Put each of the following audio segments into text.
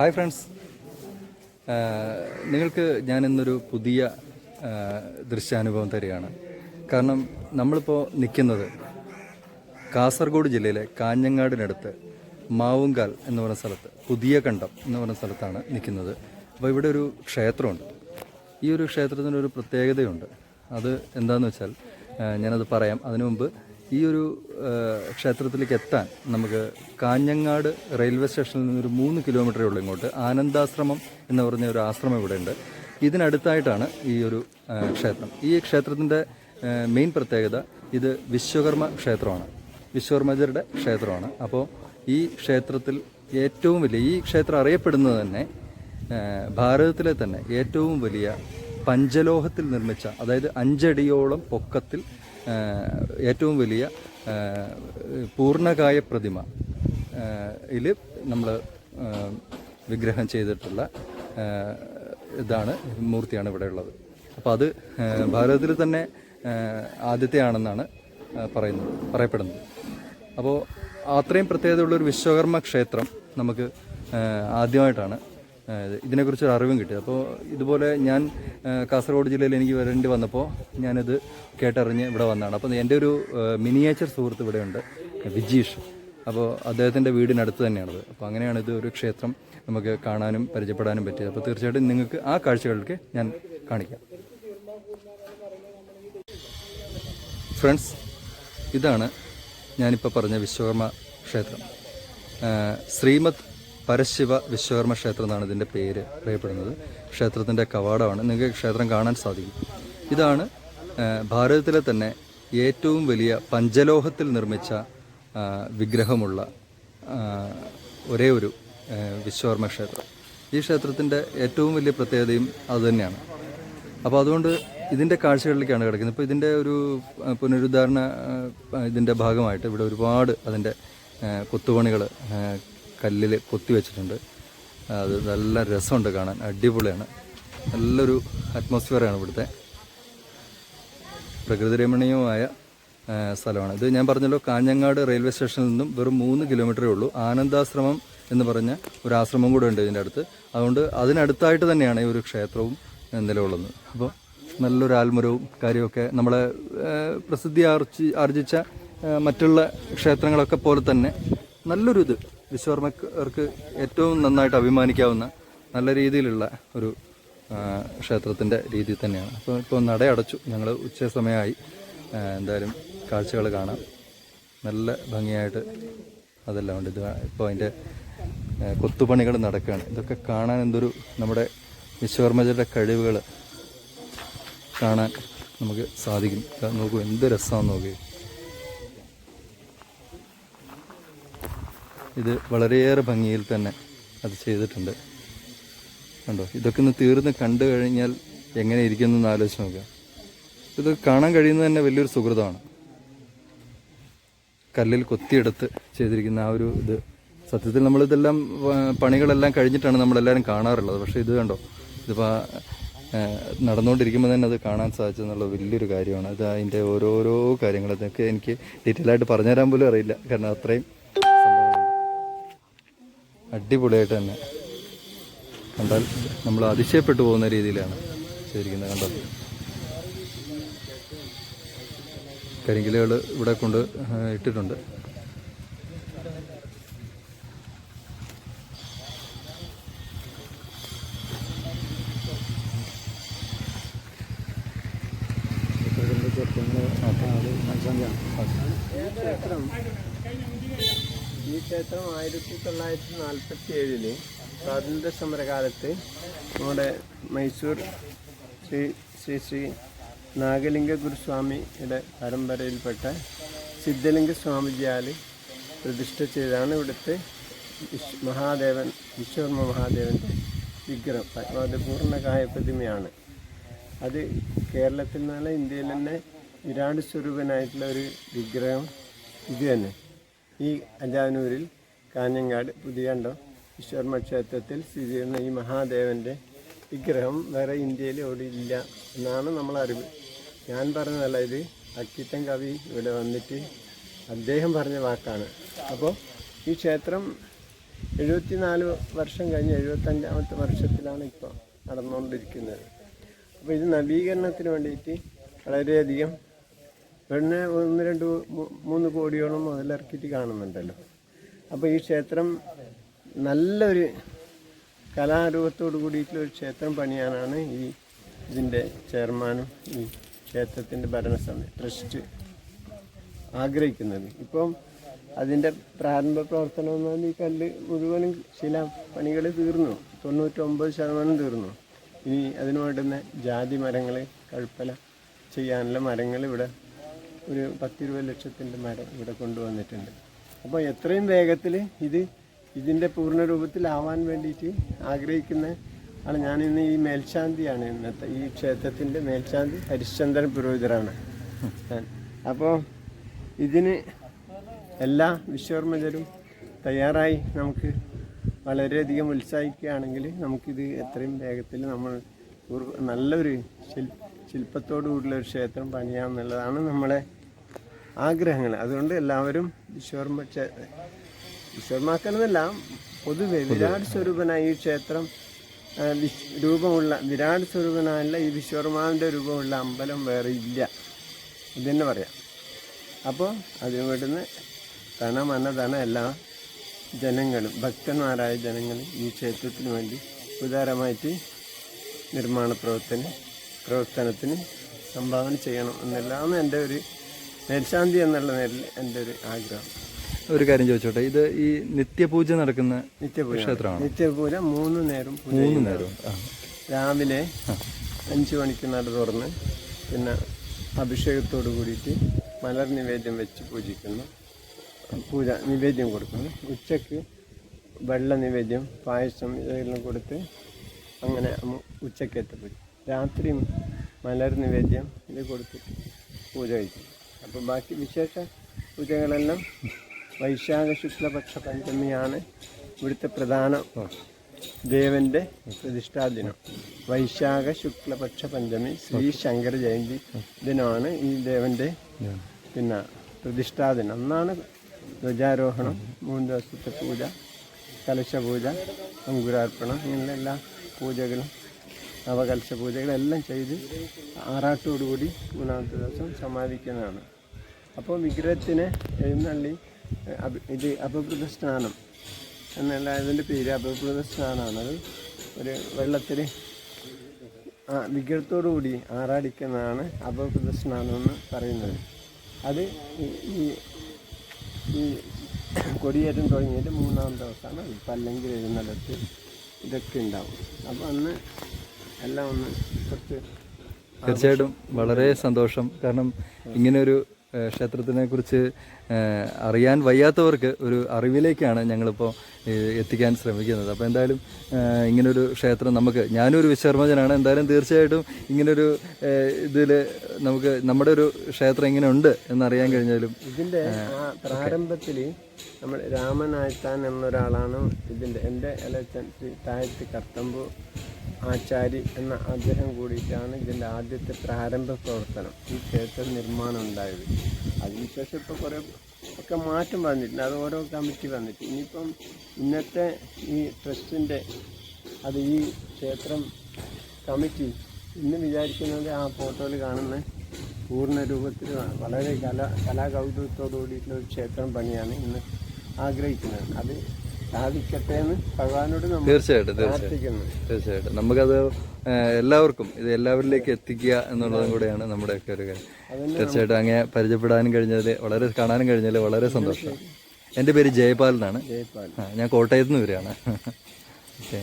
Hi friends. നിങ്ങൾക്ക് ഞാൻ ഇന്നൊരു പുതിയ ദൃശ്യാനുഭവം തരികയാണ്. കാരണം നമ്മളിപ്പോൾ നിൽക്കുന്നത് കാസർഗോഡ് ജില്ലയിലെ കാഞ്ഞങ്ങാടിനടുത്ത് മാവുങ്കാൽ എന്ന് പറയുന്ന സ്ഥലത്ത് പുതിയ കണ്ടം എന്ന് പറയുന്ന സ്ഥലത്താണ് നിൽക്കുന്നത് അപ്പോൾ ഇവിടെ ഒരു ക്ഷേത്രമുണ്ട്. ഈ ഒരു ക്ഷേത്രത്തിനൊരു പ്രത്യേകതയുണ്ട്. അത് എന്താണെന്ന് വെച്ചാൽ ഞാനത് പറയാം. അതിനു മുമ്പ് ഈ ഒരു ക്ഷേത്രത്തിലേക്ക് എത്താൻ നമുക്ക് കാഞ്ഞങ്ങാട് റെയിൽവേ സ്റ്റേഷനിൽ നിന്നൊരു മൂന്ന് കിലോമീറ്ററേ ഉള്ളൂ ഇങ്ങോട്ട്. ആനന്ദാശ്രമം എന്ന് പറഞ്ഞ ഒരു ആശ്രമം ഇവിടെ ഉണ്ട് ഇതിനടുത്തായിട്ടാണ് ഈ ഒരു ക്ഷേത്രം. ഈ ക്ഷേത്രത്തിന്റെ മെയിൻ പ്രത്യേകത ഇത് വിശ്വകർമ്മ ക്ഷേത്രമാണ്. വിശ്വകർമ്മജരുടെ ക്ഷേത്രമാണ്. അപ്പോൾ ഈ ക്ഷേത്രത്തിൽ ഏറ്റവും വലിയ ഈ ക്ഷേത്രം അറിയപ്പെടുന്നത് തന്നെ ഭാരതത്തിലെ തന്നെ ഏറ്റവും വലിയ പഞ്ചലോഹത്തിൽ നിർമ്മിച്ച അതായത് അഞ്ചടിയോളം പൊക്കത്തിൽ ഏറ്റവും വലിയ പൂർണകായ പ്രതിമ ഇതിൽ നമ്മൾ വിഗ്രഹം ചെയ്തിട്ടുള്ള ഇതാണ് മൂർത്തിയാണ് ഇവിടെ ഉള്ളത്. അപ്പോൾ അത് ഭാരതത്തിൽ തന്നെ ആദ്യത്തെയാണെന്നാണ് പറയുന്നത് പറയപ്പെടുന്നത്. അപ്പോൾ അത്രയും പ്രത്യേകതയുള്ളൊരു വിശ്വകർമ്മ ക്ഷേത്രം നമുക്ക് ആദ്യമായിട്ടാണ് ഇതിനെക്കുറിച്ചൊരു അറിവും കിട്ടി. അപ്പോൾ ഇതുപോലെ ഞാൻ കാസർഗോഡ് ജില്ലയിൽ എനിക്ക് വരേണ്ടി വന്നപ്പോൾ ഞാനിത് കേട്ടറിഞ്ഞ് ഇവിടെ വന്നതാണ്. അപ്പോൾ എന്റെ ഒരു മിനിയേച്ചർ സുഹൃത്ത് ഇവിടെയുണ്ട് വിജീഷ്. അപ്പോൾ അദ്ദേഹത്തിന്റെ വീടിനടുത്ത് തന്നെയാണത്. അപ്പോൾ അങ്ങനെയാണ് ഇത് ഒരു ക്ഷേത്രം നമുക്ക് കാണാനും പരിചയപ്പെടാനും പറ്റിയത്. അപ്പോൾ തീർച്ചയായിട്ടും നിങ്ങൾക്ക് ആ കാഴ്ചകളിലേക്ക് ഞാൻ കാണിക്കാം. ഫ്രണ്ട്സ് ഇതാണ് ഞാനിപ്പോൾ പറഞ്ഞ വിശ്വകർമ്മ ക്ഷേത്രം. ശ്രീമത് പരശിവ വിശ്വകർമ്മ ക്ഷേത്രം എന്നാണ് ഇതിന്റെ പേര് അറിയപ്പെടുന്നത്. ക്ഷേത്രത്തിന്റെ കവാടമാണ്. നിങ്ങൾക്ക് ക്ഷേത്രം കാണാൻ സാധിക്കും. ഇതാണ് ഭാരതത്തിലെ തന്നെ ഏറ്റവും വലിയ പഞ്ചലോഹത്തിൽ നിർമ്മിച്ച വിഗ്രഹമുള്ള ഒരേ ഒരു വിശ്വകർമ്മ ക്ഷേത്രം. ഈ ക്ഷേത്രത്തിന്റെ ഏറ്റവും വലിയ പ്രത്യേകതയും അതുതന്നെയാണ് അപ്പോൾ അതുകൊണ്ട് ഇതിന്റെ കാഴ്ചകളിലേക്കാണ് കിടക്കുന്നത്. ഇപ്പോൾ ഇതിന്റെ ഒരു പുനരുദ്ധാരണ ഇതിന്റെ ഭാഗമായിട്ട് ഇവിടെ ഒരുപാട് അതിന്റെ കൊത്തുപണികൾ കല്ലിൽ കൊത്തി വെച്ചിട്ടുണ്ട്. അത് നല്ല രസമുണ്ട് കാണാൻ. അടിപൊളിയാണ്. നല്ലൊരു അറ്റ്മോസ്ഫിയറാണ് ഇവിടുത്തെ. പ്രകൃതിരമണീയമായ സ്ഥലമാണ്. ഇത് ഞാൻ പറഞ്ഞല്ലോ കാഞ്ഞങ്ങാട് റെയിൽവേ സ്റ്റേഷനിൽ നിന്നും വെറും മൂന്ന് കിലോമീറ്ററേ ഉള്ളൂ. ആനന്ദാശ്രമം എന്ന് പറഞ്ഞ ഒരു ആശ്രമം കൂടെ ഉണ്ട് ഇതിന്റെ അടുത്ത്. അതുകൊണ്ട് അതിനടുത്തായിട്ട് തന്നെയാണ് ഈ ഒരു ക്ഷേത്രവും നിലകൊള്ളുന്നത്. അപ്പോൾ നല്ലൊരു ആൽമരവും കാര്യമൊക്കെ നമ്മളെ പ്രസിദ്ധി ആർജി ആർജിച്ച മറ്റുള്ള ക്ഷേത്രങ്ങളൊക്കെ പോലെ തന്നെ നല്ലൊരു ഇത്. വിശ്വകർമ്മർക്ക് ഏറ്റവും നന്നായിട്ട് അഭിമാനിക്കാവുന്ന നല്ല രീതിയിലുള്ള ഒരു ക്ഷേത്രത്തിന്റെ രീതി തന്നെയാണ്. അപ്പോൾ ഇപ്പോൾ നടയടച്ചു. ഞങ്ങൾ ഉച്ച സമയമായി എന്തായാലും കാഴ്ചകൾ കാണാം. നല്ല ഭംഗിയായിട്ട് അതെല്ലാം ഉണ്ട്. ഇത് ഇപ്പോൾ അതിന്റെ കൊത്തുപണികൾ നടക്കുകയാണ് ഇതൊക്കെ കാണാൻ എന്തൊരു നമ്മുടെ വിശ്വകർമ്മജരുടെ കഴിവുകൾ കാണാൻ നമുക്ക് സാധിക്കും. നോക്കൂ എന്ത് രസമാണെന്ന് നോക്കൂ ഇത് വളരെയേറെ ഭംഗിയിൽ തന്നെ അത് ചെയ്തിട്ടുണ്ട്. കണ്ടോ? ഇതൊക്കെ ഒന്ന് തീർന്ന് കണ്ടു കഴിഞ്ഞാൽ എങ്ങനെ ഇരിക്കുന്നു ആലോചിച്ച് നോക്കുക. ഇത് കാണാൻ കഴിയുന്നത് തന്നെ വലിയൊരു സുഹൃതമാണ്. കല്ലിൽ കൊത്തിയെടുത്ത് ചെയ്തിരിക്കുന്ന ആ ഒരു ഇത്. സത്യത്തിൽ നമ്മളിതെല്ലാം പണികളെല്ലാം കഴിഞ്ഞിട്ടാണ് നമ്മളെല്ലാവരും കാണാറുള്ളത്. പക്ഷേ ഇത് കണ്ടോ? ഇതിപ്പോൾ നടന്നുകൊണ്ടിരിക്കുമ്പോൾ തന്നെ അത് കാണാൻ സാധിച്ചെന്നുള്ള വലിയൊരു കാര്യമാണ്. അത് അതിന്റെ ഓരോരോ കാര്യങ്ങൾ അതൊക്കെ എനിക്ക് ഡീറ്റെയിൽ ആയിട്ട് പറഞ്ഞുതരാൻ പോലും അറിയില്ല. കാരണം അത്രയും അടിപൊളിയായിട്ട് തന്നെ. കണ്ടാൽ നമ്മൾ അതിശയപ്പെട്ടു പോകുന്ന രീതിയിലാണ് ചെയ്തിരിക്കുന്നത് കണ്ടോ? കരിങ്കിലകൾ ഇവിടെ കൊണ്ട് ഇട്ടിട്ടുണ്ട്. ക്ഷേത്രം ഈ ക്ഷേത്രം ആയിരത്തി തൊള്ളായിരത്തി നാൽപ്പത്തി ഏഴിൽ സ്വാതന്ത്ര്യ സമരകാലത്ത് നമ്മുടെ മൈസൂർ ശ്രീ ശ്രീ ശ്രീ നാഗലിംഗ ഗുരുസ്വാമിയുടെ പരമ്പരയിൽപ്പെട്ട സിദ്ധലിംഗ സ്വാമിജിയാൽ പ്രതിഷ്ഠ ചെയ്താണ് ഇവിടുത്തെ മഹാദേവൻ വിശ്വകർമ്മ മഹാദേവന്റെ വിഗ്രഹം. അത് പൂർണകായ പ്രതിമയാണ്. അത് കേരളത്തിൽ നിന്നല്ല ഇന്ത്യയിൽ തന്നെ വിരാട് സ്വരൂപനായിട്ടുള്ള ഒരു വിഗ്രഹം ഇത് തന്നെ. ഈ അജാനൂരിൽ കാഞ്ഞങ്ങാട് പുതിയണ്ടം വിശ്വർമ്മ ക്ഷേത്രത്തിൽ സ്ഥിതി ചെയ്യുന്ന ഈ മഹാദേവന്റെ വിഗ്രഹം വേറെ ഇന്ത്യയിൽ ഇവിടെ ഇല്ല എന്നാണ് നമ്മൾ അറിവ്. ഞാൻ പറഞ്ഞതല്ല ഇത് അക്കിത്തൻ കവി ഇവിടെ വന്നിട്ട് അദ്ദേഹം പറഞ്ഞ വാക്കാണ്. അപ്പോൾ ഈ ക്ഷേത്രം എഴുപത്തിനാല് വർഷം കഴിഞ്ഞ് എഴുപത്തഞ്ചാമത്തെ വർഷത്തിലാണ് ഇപ്പോൾ നടന്നുകൊണ്ടിരിക്കുന്നത്. അപ്പോൾ ഇത് നവീകരണത്തിന് വേണ്ടിയിട്ട് വളരെയധികം പിന്നെ ഒന്ന് രണ്ട് മൂന്ന് കോടിയോളം മുതലിറക്കിയിട്ട് കാണുന്നുണ്ടല്ലോ. അപ്പോൾ ഈ ക്ഷേത്രം നല്ലൊരു കലാരൂപത്തോട് കൂടിയിട്ടുള്ള ഒരു ക്ഷേത്രം പണിയാനാണ് ഈ ഇതിന്റെ ചെയർമാനും ഈ ക്ഷേത്രത്തിന്റെ ഭരണസമിതി ട്രസ്റ്റ് ആഗ്രഹിക്കുന്നത്. ഇപ്പം അതിന്റെ പ്രാരംഭ പ്രവർത്തനം എന്ന് പറഞ്ഞാൽ ഈ കല്ല് മുഴുവനും ശില പണികൾ തീർന്നു. തൊണ്ണൂറ്റൊമ്പത് ശതമാനം തീർന്നു. ഇനി അതിനു വേണ്ടുന്ന ജാതി മരങ്ങൾ കഴുപ്പല ചെയ്യാനുള്ള മരങ്ങൾ ഇവിടെ ഒരു പത്തിരുപത് ലക്ഷത്തിന്റെ മരം ഇവിടെ കൊണ്ടുവന്നിട്ടുണ്ട്. അപ്പോൾ എത്രയും വേഗത്തിൽ ഇത് ഇതിന്റെ പൂർണ രൂപത്തിലാവാൻ വേണ്ടിയിട്ട് ആഗ്രഹിക്കുന്ന ആണ് ഞാനിന്ന് ഈ മേൽശാന്തിയാണ്. ഇന്നത്തെ ഈ ക്ഷേത്രത്തിന്റെ മേൽശാന്തി ഹരിശ്ചന്ദ്രൻ പുരോഹിതരാണ്. അപ്പോൾ ഇതിന് എല്ലാ വിശ്വകർമ്മജരും തയ്യാറായി നമുക്ക് വളരെയധികം ഉത്സാഹിക്കുകയാണെങ്കിൽ നമുക്കിത് എത്രയും വേഗത്തിൽ നമ്മൾ നല്ലൊരു ശിൽ ശില്പത്തോടു കൂടിയുള്ള ഒരു ക്ഷേത്രം പണിയാമെന്നുള്ളതാണ് നമ്മളെ ആഗ്രഹങ്ങൾ. അതുകൊണ്ട് എല്ലാവരും വിശ്വകർമ്മ ക്ഷേ വിശ്വകർമാക്കണമെന്നല്ല പൊതുവെ വിരാട് സ്വരൂപനായ ഈ ക്ഷേത്രം രൂപമുള്ള വിരാട് സ്വരൂപനായുള്ള ഈ വിശ്വർമാവിന്റെ രൂപമുള്ള അമ്പലം വേറെ ഇല്ല. ഇതെന്നെ പറയാം. അപ്പോൾ അതിന് വേണ്ടുന്ന ധന മനധന എല്ലാ ജനങ്ങളും ഭക്തന്മാരായ ജനങ്ങൾ ഈ ക്ഷേത്രത്തിന് വേണ്ടി ഉദാരമായിട്ട് നിർമ്മാണ പ്രവർത്തന പ്രവർത്തനത്തിന് സംഭാവന ചെയ്യണം. എന്നെല്ലാം എന്റെ ഒരു മേൽശാന്തി എന്നുള്ള നിലയിൽ എന്റെ ഒരു ആഗ്രഹം. ഒരു കാര്യം ചോദിച്ചോട്ടെ ഇത് ഈ നിത്യപൂജ നടക്കുന്ന നിത്യപൂജ. ക്ഷേത്രമാണ്? നിത്യപൂജ മൂന്ന് നേരം മൂന്ന് നേരം രാവിലെ അഞ്ച് മണിക്ക് നട തുറന്ന് പിന്നെ അഭിഷേകത്തോട് കൂടിയിട്ട് മലർ നിവേദ്യം വെച്ച് പൂജിക്കുന്നു. പൂജ നിവേദ്യം കൊടുക്കുന്നു. ഉച്ചയ്ക്ക് വെള്ള നിവേദ്യം പായസം ഇതെല്ലാം കൊടുത്ത് അങ്ങനെ ഉച്ചയ്ക്ക് പൂജ രാത്രി മലർ നിവേദ്യം ഇത് കൊടുത്തിട്ട് പൂജ കഴിക്കും. അപ്പോൾ ബാക്കി വിശേഷ പൂജകളെല്ലാം വൈശാഖ ശുക്ലപക്ഷ പഞ്ചമിയാണ് ഇവിടുത്തെ പ്രധാന ദേവന്റെ പ്രതിഷ്ഠാദിനം വൈശാഖ ശുക്ലപക്ഷ പഞ്ചമി ശ്രീ ശങ്കര ജയന്തി ദിനമാണ് ഈ ദേവന്റെ പിന്നെ പ്രതിഷ്ഠാദിനം അന്നാണ് ധ്വജാരോഹണം മൂന്ന് ദിവസത്തെ പൂജ കലശപൂജ അങ്കുരാർപ്പണം ഇങ്ങനെയുള്ള എല്ലാ പൂജകളും നവകലശ പൂജകളെല്ലാം ചെയ്ത് ആറാട്ടോടുകൂടി മൂന്നാമത്തെ ദിവസം സമാപിക്കുന്നതാണ്. അപ്പോൾ വിഗ്രഹത്തിന് എഴുന്നള്ളി ഇത് അപകൃത സ്നാനം. എന്നുള്ള അതിന്റെ പേര് അപകൃത സ്നാനമാണ്. അത് ഒരു വെള്ളത്തിൽ വിഗ്രഹത്തോടുകൂടി ആറാടിക്കുന്നതാണ് അപകൃത സ്നാനം എന്ന് പറയുന്നത്. അത് ഈ- ഈ കൊടിയേറ്റം തുടങ്ങിയിട്ട് മൂന്നാം ദിവസമാണ്. അത് പല്ലെങ്കിൽ എഴുന്നള്ളത്ത് ഇതൊക്കെ ഉണ്ടാവും. അപ്പോൾ അന്ന് എല്ലാം ഒന്ന് കുറച്ച് തീർച്ചയായിട്ടും വളരെ സന്തോഷം. കാരണം ഇങ്ങനൊരു ക്ഷേത്രത്തിനെ കുറിച്ച് അറിയാൻ വയ്യാത്തവർക്ക് ഒരു അറിവിലേക്കാണ് ഞങ്ങളിപ്പോൾ എത്തിക്കാൻ ശ്രമിക്കുന്നത്. അപ്പോൾ എന്തായാലും ഇങ്ങനൊരു ക്ഷേത്രം നമുക്ക് ഞാനൊരു വിശ്വർമ്മജനാണ്. എന്തായാലും തീർച്ചയായിട്ടും ഇങ്ങനൊരു ഇതിൽ നമുക്ക് നമ്മുടെ ഒരു ക്ഷേത്രം ഇങ്ങനെ ഉണ്ട് എന്നറിയാൻ കഴിഞ്ഞാലും ഇതിന്റെ പ്രാരംഭത്തിൽ നമ്മൾ രാമനായത്താൻ എന്നൊരാളാണ് ഇതിന്റെ എന്റെ ഇലച്ചൻ ശ്രീ താഴത്ത് കർത്തമ്പു ആചാരി എന്ന അദ്ദേഹം കൂടിയിട്ടാണ് ഇതിന്റെ ആദ്യത്തെ പ്രാരംഭ പ്രവർത്തനം. ഈ ക്ഷേത്ര നിർമ്മാണം ഉണ്ടായത്. അതിനുശേഷം ഇപ്പോൾ കുറേ ഒക്കെ മാറ്റം വന്നിട്ടുണ്ട്. അത് ഓരോ കമ്മിറ്റി വന്നിട്ട്. ഇനിയിപ്പം ഇന്നത്തെ ഈ ട്രസ്റ്റിന്റെ അത് ഈ ക്ഷേത്രം കമ്മിറ്റി ഇന്ന് വിചാരിക്കുന്നത് ആ ഫോട്ടോയിൽ കാണുന്ന പൂർണ രൂപത്തിൽ വളരെ കല കലാകൗതുകത്തോടുകൂടിയിട്ടുള്ള ഒരു ക്ഷേത്രം പണിയാണ് ഇന്ന് ആഗ്രഹിക്കുന്നത്. അത് സാധിക്കട്ടെ എന്ന് ഭഗവാനോട് തീർച്ചയായിട്ടും തീർച്ചയായിട്ടും. തീർച്ചയായിട്ടും. നമുക്കത് എല്ലാവർക്കും ഇത് എല്ലാവരിലേക്ക് എത്തിക്കുക എന്നുള്ളതും കൂടെയാണ് നമ്മുടെയൊക്കെ ഒരു കാര്യം. തീർച്ചയായിട്ടും അങ്ങനെ പരിചയപ്പെടാനും കഴിഞ്ഞതിൽ വളരെ കാണാനും കഴിഞ്ഞതിൽ വളരെ സന്തോഷം. എന്റെ പേര് ജയപാൽ. എന്നാണ് ഞാൻ കോട്ടയത്ത് നിന്ന് വരികയാണ്. ഓക്കെ.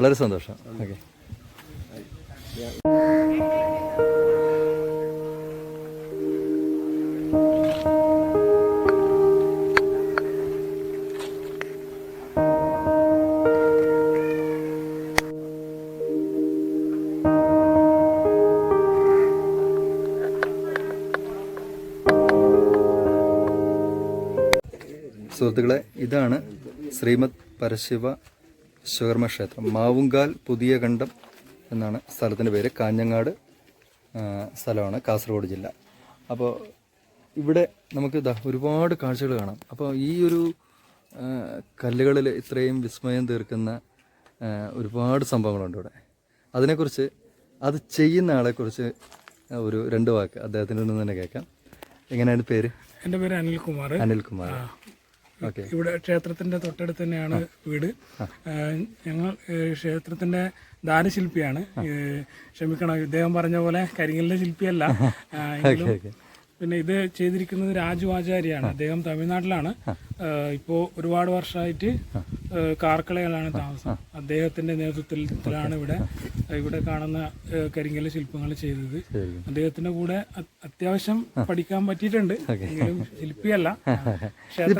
വളരെ സന്തോഷം. ഓക്കെ. സുഹൃത്തുക്കളെ ഇതാണ് ശ്രീമദ് പരശിവ വിശ്വകർമ്മ ക്ഷേത്രം. മാവുങ്കാൽ പുതിയ കണ്ടം എന്നാണ് സ്ഥലത്തിന്റെ പേര്. കാഞ്ഞങ്ങാട് സ്ഥലമാണ് കാസർഗോഡ് ജില്ല. അപ്പോൾ ഇവിടെ നമുക്ക് ഇതാ ഒരുപാട് കാഴ്ചകൾ കാണാം. അപ്പോൾ ഈ ഒരു കല്ലുകളിൽ ഇത്രയും വിസ്മയം തീർക്കുന്ന ഒരുപാട് സംഭവങ്ങളുണ്ട് ഇവിടെ. അതിനെക്കുറിച്ച് അത് ചെയ്യുന്ന ആളെക്കുറിച്ച് ഒരു രണ്ട് വാക്ക് അദ്ദേഹത്തിന്റെ നിന്ന് തന്നെ കേൾക്കാം. എങ്ങനെയാണ് പേര്? എന്റെ പേര് അനിൽകുമാർ. അനിൽകുമാർ. ഇവിടെ ക്ഷേത്രത്തിന്റെ തൊട്ടടുത്ത് തന്നെയാണ് വീട്. ഞങ്ങൾ ക്ഷേത്രത്തിന്റെ ദാനശില്പിയാണ്. ക്ഷമിക്കണം ഇദ്ദേഹം പറഞ്ഞ പോലെ കരിങ്കലിന്റെ ശില്പിയല്ല. എങ്കിലും പിന്നെ ഇത് ചെയ്തിരിക്കുന്നത് രാജു ആചാര്യാണ്. അദ്ദേഹം തമിഴ്നാട്ടിലാണ്. ഇപ്പോ ഒരുപാട് വർഷമായിട്ട് കാർക്കളയിലാണ് താമസം. അദ്ദേഹത്തിന്റെ നേതൃത്വത്തിലാണ് ഇവിടെ ഇവിടെ കാണുന്ന കരിങ്കല ശില്പങ്ങൾ ചെയ്തത്. അദ്ദേഹത്തിന്റെ കൂടെ അത്യാവശ്യം പഠിക്കാൻ പറ്റിയിട്ടുണ്ട്. എങ്കിലും ശില്പിയല്ല.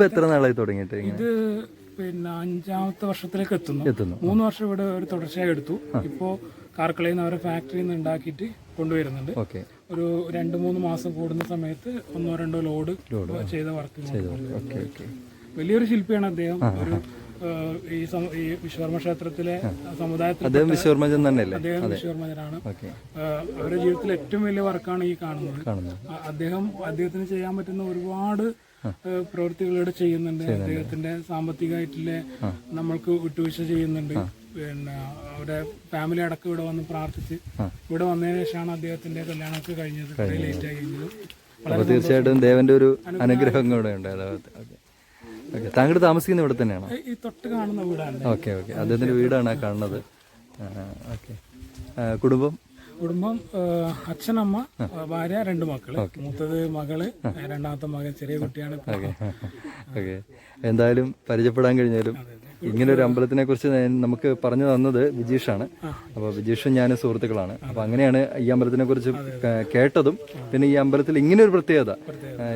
എത്ര നാളായി തുടങ്ങിയിട്ട് ഇത് പിന്നെ അഞ്ചാമത്തെ വർഷത്തിലേക്ക് എത്തുന്നു. മൂന്ന് വർഷം ഇവിടെ ഒരു തുടർച്ചയായി എടുത്തു. ഇപ്പോ കാർക്കളയിൽ നിന്ന് അവരെ ഫാക്ടറിയിൽ നിന്ന് ഉണ്ടാക്കിയിട്ട് കൊണ്ടുവരുന്നുണ്ട്. ഓക്കെ. ഒരു രണ്ട് മൂന്ന് മാസം കൂടുന്ന സമയത്ത് ഒന്നോ രണ്ടോ ലോഡ് ചെയ്ത വർക്ക് വലിയൊരു ശില്പിയാണ് അദ്ദേഹം. ഒരു ഈ വിശ്വർമ്മ ഈ വിശ്വകർമ്മ ക്ഷേത്രത്തിലെ സമുദായത്തിൽ അദ്ദേഹം വിശ്വർമ്മജൻ തന്നെയല്ലേ? അദ്ദേഹം വിശ്വർമ്മജനാണ്. അവരുടെ ജീവിതത്തിൽ ഏറ്റവും വലിയ വർക്കാണ് ഈ കാണുന്നത്. അദ്ദേഹം അദ്ദേഹത്തിന് ചെയ്യാൻ പറ്റുന്ന ഒരുപാട് ഏഹ്, ചെയ്യുന്നുണ്ട്. അദ്ദേഹത്തിന്റെ സാമ്പത്തികമായിട്ടുള്ള നമ്മൾക്ക് വിട്ടുവീഴ്ച ചെയ്യുന്നുണ്ട്. പിന്നെ അവരുടെ ഫാമിലി അടക്കം ഇവിടെ വന്ന് പ്രാർത്ഥിച്ച് ഇവിടെ വന്നതിന് ശേഷമാണ് അദ്ദേഹത്തിന്റെ കല്യാണമൊക്കെ കഴിഞ്ഞത്. കുറേ ലേറ്റ് ആയി കഴിഞ്ഞത്. തീർച്ചയായിട്ടും ദേവന്റെ ഒരു അനുഗ്രഹം. കൂടെ ഉണ്ട്. ഓക്കെ. താങ്കൾ താമസിക്കുന്ന ഇവിടെ തന്നെയാണോ? ഈ- തൊട്ട് കാണുന്ന വീടാണ്. Okay okay. അദ്ദേഹത്തിന്റെ വീടാണ് ആ കാണുന്നത്. ഓക്കെ. കുടുംബം? കുടുംബം അച്ഛനമ്മ ഭാര്യ രണ്ട് മക്കൾ. മൂത്തത് മകൾ രണ്ടാമത്തെ മകൻ ചെറിയ കുട്ടിയാണ് എന്തായാലും പരിചയപ്പെടാൻ കഴിഞ്ഞാലും ഇങ്ങനെ ഒരു അമ്പലത്തിനെ കുറിച്ച് നമുക്ക് പറഞ്ഞു തന്നത് വിജീഷാണ്. അപ്പോൾ വിജീഷും ഞാനും സുഹൃത്തുക്കളാണ്. അപ്പോൾ അങ്ങനെയാണ് ഈ അമ്പലത്തിനെ കുറിച്ച് കേട്ടതും. പിന്നെ ഈ അമ്പലത്തിൽ ഇങ്ങനെ ഒരു പ്രത്യേകത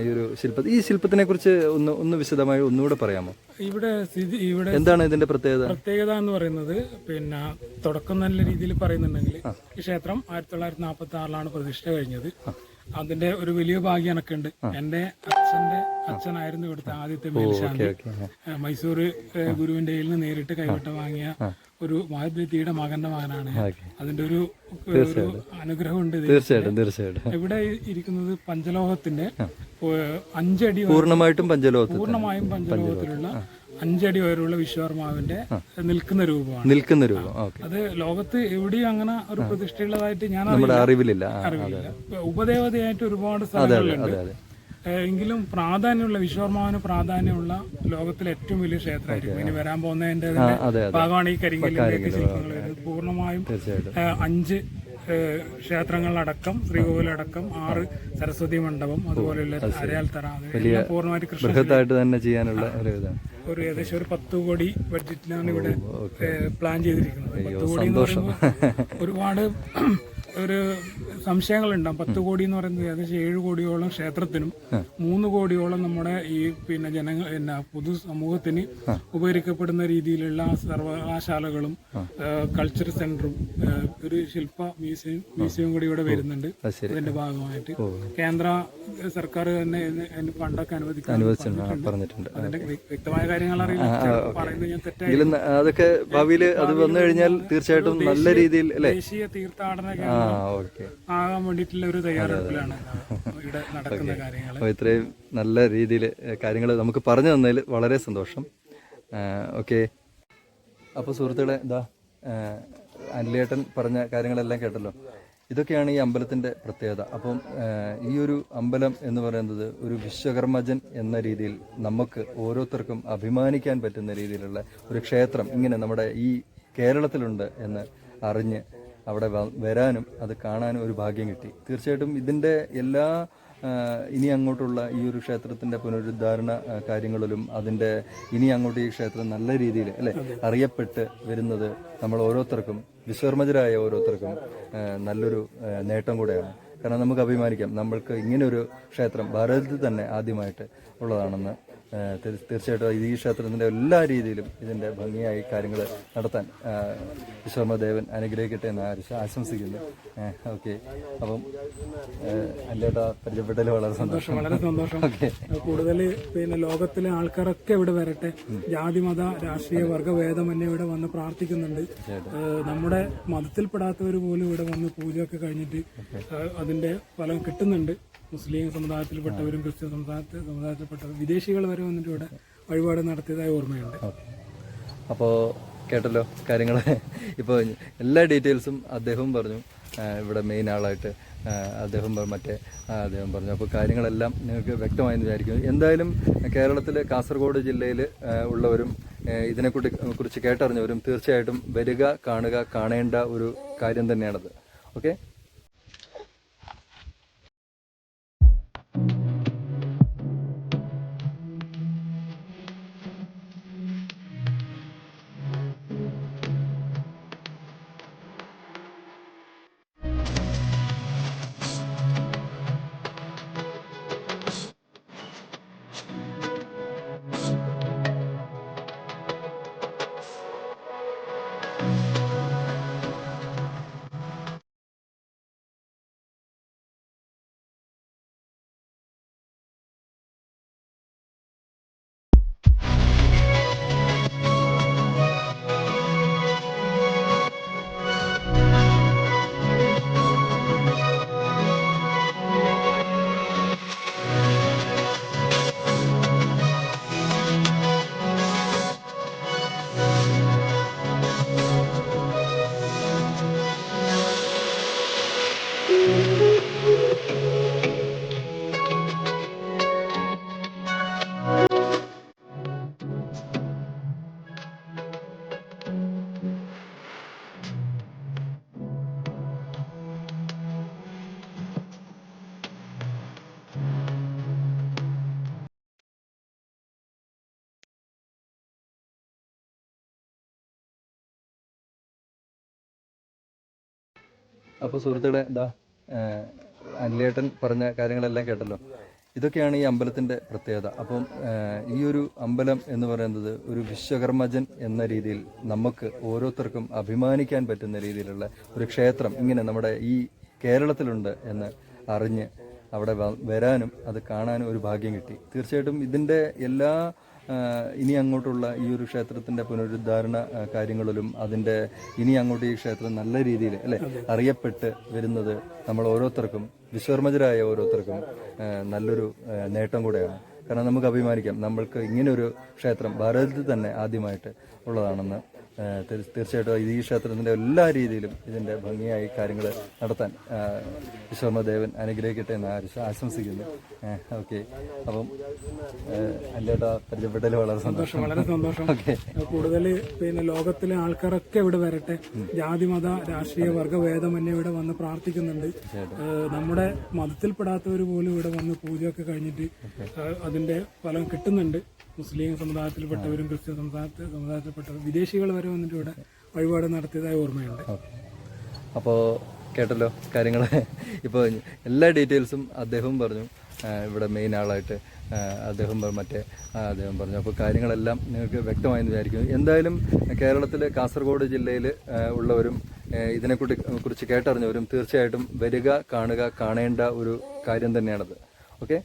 ഈ ഒരു ശില്പ ഈ ശില്പത്തിനെ കുറിച്ച് ഒന്ന് ഒന്ന് വിശദമായി ഒന്നുകൂടെ പറയാമോ? ഇവിടെ ഇവിടെ എന്താണ് ഇതിന്റെ പ്രത്യേകത? പ്രത്യേകത എന്ന് പറയുന്നത് പിന്നെ തുടക്കം നല്ല രീതിയിൽ പറയുന്നുണ്ടെങ്കിൽ ഈ ക്ഷേത്രം ആയിരത്തി തൊള്ളായിരത്തി നാൽപ്പത്തി ആറിലാണ് പ്രതിഷ്ഠ കഴിഞ്ഞത്. അതിന്റെ ഒരു വലിയ ഭാഗ്യം എനക്കുണ്ട്. എന്റെ അച്ഛന്റെ അച്ഛനായിരുന്നു ഇവിടുത്തെ ആദ്യത്തെ മേൽശാന്തി. മൈസൂർ ഗുരുവിന്റെ കയ്യിൽ നിന്ന് നേരിട്ട് കൈവട്ടം വാങ്ങിയ ഒരു മഹാദ്വീതിയുടെ മകന്റെ മകനാണ് അതിന്റെ ഒരു അനുഗ്രഹം ഉണ്ട്. തീർച്ചയായിട്ടും തീർച്ചയായിട്ടും. ഇവിടെ ഇരിക്കുന്നത്? പഞ്ചലോഹത്തിന്റെ അഞ്ചടി പൂർണമായിട്ടും പഞ്ചലോഹ പൂർണമായും പഞ്ചലോകത്തിലുള്ള അഞ്ചടി ഉയരമുള്ള വിശ്വകർമാവിന്റെ നിൽക്കുന്ന രൂപമാണ്. നിൽക്കുന്ന രൂപം. അത് ലോകത്ത് എവിടെയും അങ്ങനെ ഒരു പ്രതിഷ്ഠയുള്ളതായിട്ട് ഞാൻ നമ്മുടെ അറിവിലില്ല. അറിവില്ല ഉപദേവതയായിട്ട് ഒരുപാട് സ്ഥലങ്ങളുണ്ട്. എങ്കിലും പ്രാധാന്യമുള്ള വിശ്വകർമാവിന് പ്രാധാന്യമുള്ള ലോകത്തിലെ ഏറ്റവും വലിയ ക്ഷേത്രമായിരിക്കും. ഇനി വരാൻ പോകുന്നതിന്റെ ഭാഗമാണ് ഈ കരിങ്കല്ലിലേക്ക് ശില്പങ്ങൾ പൂർണമായും അഞ്ച് ക്ഷേത്രങ്ങളടക്കം ശ്രീകോവിലടക്കം ആറ് സരസ്വതി മണ്ഡപം അതുപോലെയുള്ള അരയാൽത്തറ തറ പൂർണമായിട്ട് കൃഷ്ണ ബൃഹത്തായിട്ട് തന്നെ ചെയ്യാനുള്ള ഒരു ഇതാണ്. ഒരു ഏകദേശം ഒരു പത്ത് കോടി ബഡ്ജറ്റിലാണ് ഇവിടെ പ്ലാൻ ചെയ്തിരിക്കുന്നത്. പത്ത് കോടി എന്ന് പറയുമ്പോൾ ഒരുപാട് ഒരു സംശയങ്ങളുണ്ടാവും. പത്ത് കോടി എന്ന് പറയുന്നത് ഏകദേശം ഏഴ് കോടിയോളം ക്ഷേത്രത്തിനും മൂന്ന് കോടിയോളം നമ്മുടെ ഈ പിന്നെ ജനങ്ങൾ പിന്നെ പൊതു സമൂഹത്തിന് ഉപകരിക്കപ്പെടുന്ന രീതിയിലുള്ള സർവകലാശാലകളും കൾച്ചർ സെന്ററും ഒരു ശില്പ മ്യൂസിയം മ്യൂസിയം കൂടി ഇവിടെ വരുന്നുണ്ട് അതിന്റെ ഇതിന്റെ ഭാഗമായിട്ട് കേന്ദ്ര സർക്കാർ തന്നെ ഫണ്ടൊക്കെ അനുവദിക്കുന്നുണ്ട് അതിന്റെ വ്യക്തമായ കാര്യങ്ങൾ അറിയില്ല. പറയുന്നത് ഞാൻ തെറ്റായി അതൊക്കെ ഭാവിയിൽ അത് വന്നു കഴിഞ്ഞാൽ തീർച്ചയായിട്ടും നല്ല രീതിയിൽ ദേശീയ തീർത്ഥാടന ആകാൻ വേണ്ടിയിട്ടുള്ള ഒരു തയ്യാറെടുപ്പിലാണ് ഇവിടെ നടക്കുന്ന കാര്യങ്ങൾ ഇത്രയും നല്ല രീതിയിൽ കാര്യങ്ങൾ നമുക്ക് പറഞ്ഞു തന്നതിൽ വളരെ സന്തോഷം. ഓക്കെ. അപ്പോൾ സുഹൃത്തുക്കളെ ഇതാ അനിലേട്ടൻ പറഞ്ഞ കാര്യങ്ങളെല്ലാം കേട്ടല്ലോ. ഇതൊക്കെയാണ് ഈ അമ്പലത്തിന്റെ പ്രത്യേകത. അപ്പം ഈ ഒരു അമ്പലം എന്ന് പറയുന്നത് ഒരു വിശ്വകർമ്മജൻ എന്ന രീതിയിൽ നമുക്ക് ഓരോരുത്തർക്കും അഭിമാനിക്കാൻ പറ്റുന്ന രീതിയിലുള്ള ഒരു ക്ഷേത്രം ഇങ്ങനെ നമ്മുടെ ഈ കേരളത്തിലുണ്ട് എന്ന് അറിഞ്ഞ് അവിടെ വരാനും അത് കാണാനും ഒരു ഭാഗ്യം കിട്ടി. തീർച്ചയായിട്ടും ഇതിന്റെ എല്ലാ ഇനി അങ്ങോട്ടുള്ള ഈ ഒരു ക്ഷേത്രത്തിന്റെ പുനരുദ്ധാരണ കാര്യങ്ങളിലും അതിന്റെ ഇനി അങ്ങോട്ട് ഈ ക്ഷേത്രം നല്ല രീതിയിൽ അല്ലെ? അറിയപ്പെട്ട് വരുന്നത് നമ്മൾ ഓരോരുത്തർക്കും വിശ്വർമ്മജരായ ഓരോരുത്തർക്കും നല്ലൊരു നേട്ടം കൂടെയാണ്. കാരണം നമുക്ക് അഭിമാനിക്കാം നമ്മൾക്ക് ഇങ്ങനൊരു ക്ഷേത്രം ഭാരതത്തിൽ തന്നെ ആദ്യമായിട്ട് ഉള്ളതാണെന്ന് തീർച്ചയായിട്ടും ഈ ക്ഷേത്രത്തിന്റെ എല്ലാ രീതിയിലും ഇതിന്റെ ഭംഗിയായി കാര്യങ്ങൾ നടത്താൻ ആ, വിശ്വർമ്മദേവൻ അനുഗ്രഹിക്കട്ടെ എന്ന് ആശ- ആശംസിക്കുന്നു. ഓക്കെ. അപ്പം അല്ലേട്ടാ പരിചയപ്പെട്ടതിൽ വളരെ സന്തോഷം. വളരെ സന്തോഷം. ഓക്കെ. കൂടുതൽ പിന്നെ ലോകത്തിലെ ആൾക്കാരൊക്കെ ഇവിടെ വരട്ടെ. ജാതി മത രാഷ്ട്രീയ വർഗ ഭേദമന്യേ ഇവിടെ വന്ന് പ്രാർത്ഥിക്കുന്നുണ്ട്. നമ്മുടെ മതത്തിൽപ്പെടാത്തവർ പോലും ഇവിടെ വന്ന് പൂജയൊക്കെ കഴിഞ്ഞിട്ട് അതിന്റെ അതിന്റെ ഫലം കിട്ടുന്നുണ്ട്. മുസ്ലിം സമുദായത്തിൽപ്പെട്ടവരും ക്രിസ്ത്യൻ സമുദായത്തിൽ സമുദായത്തിൽപ്പെട്ടവരും വിദേശികൾ വരെ വന്നിട്ട് ഇവിടെ വഴിപാട് നടത്തിയതായി ഓർമ്മയുണ്ട്. അപ്പോൾ കേട്ടല്ലോ കാര്യങ്ങൾ ഇപ്പോൾ എല്ലാ ഡീറ്റെയിൽസും അദ്ദേഹവും പറഞ്ഞു. ഇവിടെ മെയിൻ ആളായിട്ട് അദ്ദേഹം മറ്റേ അദ്ദേഹം പറഞ്ഞു. അപ്പോൾ കാര്യങ്ങളെല്ലാം നിങ്ങൾക്ക് വ്യക്തമായെന്ന് വിചാരിക്കുന്നു. എന്തായാലും കേരളത്തിൽ കാസർഗോഡ് ജില്ലയിൽ ഉള്ളവരും ഇതിനെക്കുറിച്ച് കുറിച്ച് കേട്ടറിഞ്ഞവരും തീർച്ചയായിട്ടും വരിക കാണുക കാണേണ്ട ഒരു കാര്യം തന്നെയാണത്. ഓക്കെ? അപ്പോൾ സുഹൃത്തുക്കളെ എന്താ അനിലേട്ടൻ പറഞ്ഞ കാര്യങ്ങളെല്ലാം കേട്ടല്ലോ. ഇതൊക്കെയാണ് ഈ അമ്പലത്തിന്റെ പ്രത്യേകത. അപ്പം ഈ ഒരു അമ്പലം എന്ന് പറയുന്നത് ഒരു വിശ്വകർമ്മജൻ എന്ന രീതിയിൽ നമുക്ക് ഓരോരുത്തർക്കും അഭിമാനിക്കാൻ പറ്റുന്ന രീതിയിലുള്ള ഒരു ക്ഷേത്രം ഇങ്ങനെ നമ്മുടെ ഈ കേരളത്തിലുണ്ട് എന്ന് അറിഞ്ഞ് അവിടെ വരാനും അത് കാണാനും ഒരു ഭാഗ്യം കിട്ടി. തീർച്ചയായിട്ടും ഇതിന്റെ എല്ലാ ഇനി അങ്ങോട്ടുള്ള ഈ ഒരു ക്ഷേത്രത്തിന്റെ പുനരുദ്ധാരണ കാര്യങ്ങളിലും അതിന്റെ ഇനി അങ്ങോട്ട് ഈ ക്ഷേത്രം നല്ല രീതിയിൽ അല്ലെ അറിയപ്പെട്ട് വരുന്നത് നമ്മൾ ഓരോരുത്തർക്കും വിശ്വർമ്മജരായ ഓരോരുത്തർക്കും നല്ലൊരു നേട്ടം കൂടെയാണ്. കാരണം നമുക്ക് അഭിമാനിക്കാം നമ്മൾക്ക് ഇങ്ങനൊരു ക്ഷേത്രം ഭാരതത്തിൽ തന്നെ ആദ്യമായിട്ട് ഉള്ളതാണെന്ന് തീർച്ചയായിട്ടും ഈ ക്ഷേത്രത്തിന്റെ എല്ലാ രീതിയിലും ഇതിന്റെ ഭംഗിയായി കാര്യങ്ങൾ നടത്താൻ വിശ്വർമ്മദേവൻ അനുഗ്രഹിക്കട്ടെ എന്ന് ആശ- ആശംസിക്കുന്നു. ഓക്കെ. അപ്പം അല്ലേട്ടാ പരിചയപ്പെട്ടതിൽ വളരെ സന്തോഷം. വളരെ സന്തോഷം. ഓക്കെ. കൂടുതൽ പിന്നെ ലോകത്തിലെ ആൾക്കാരൊക്കെ ഇവിടെ വരട്ടെ. ജാതി മത രാഷ്ട്രീയ വർഗ ഭേദമന്യേ ഇവിടെ വന്ന് പ്രാർത്ഥിക്കുന്നുണ്ട്. നമ്മുടെ മതത്തിൽപ്പെടാത്തവർ പോലും ഇവിടെ വന്ന് പൂജയൊക്കെ കഴിഞ്ഞിട്ട് അതിന്റെ അതിന്റെ ഫലം കിട്ടുന്നുണ്ട്. മുസ്ലിം സമുദായത്തിൽപ്പെട്ടവരും ക്രിസ്ത്യൻ സമുദായത്തിൽ സമുദായത്തിൽപ്പെട്ടവരും വിദേശികൾ വരെ വന്നിട്ട് ഇവിടെ വഴിപാട് നടത്തിയതായി ഓർമ്മയുണ്ട്. അപ്പോൾ കേട്ടല്ലോ കാര്യങ്ങൾ ഇപ്പോൾ എല്ലാ ഡീറ്റെയിൽസും അദ്ദേഹവും പറഞ്ഞു. ഇവിടെ മെയിൻ ആളായിട്ട് അദ്ദേഹം മറ്റേ അദ്ദേഹം പറഞ്ഞു. അപ്പോൾ കാര്യങ്ങളെല്ലാം നിങ്ങൾക്ക് വ്യക്തമായെന്ന് വിചാരിക്കുന്നു. എന്തായാലും കേരളത്തിലെ കാസർഗോഡ് ജില്ലയിൽ ഉള്ളവരും ഇതിനെക്കുറി കുറിച്ച് കേട്ടറിഞ്ഞവരും തീർച്ചയായിട്ടും വരിക കാണുക കാണേണ്ട ഒരു കാര്യം തന്നെയാണത്. ഓക്കെ?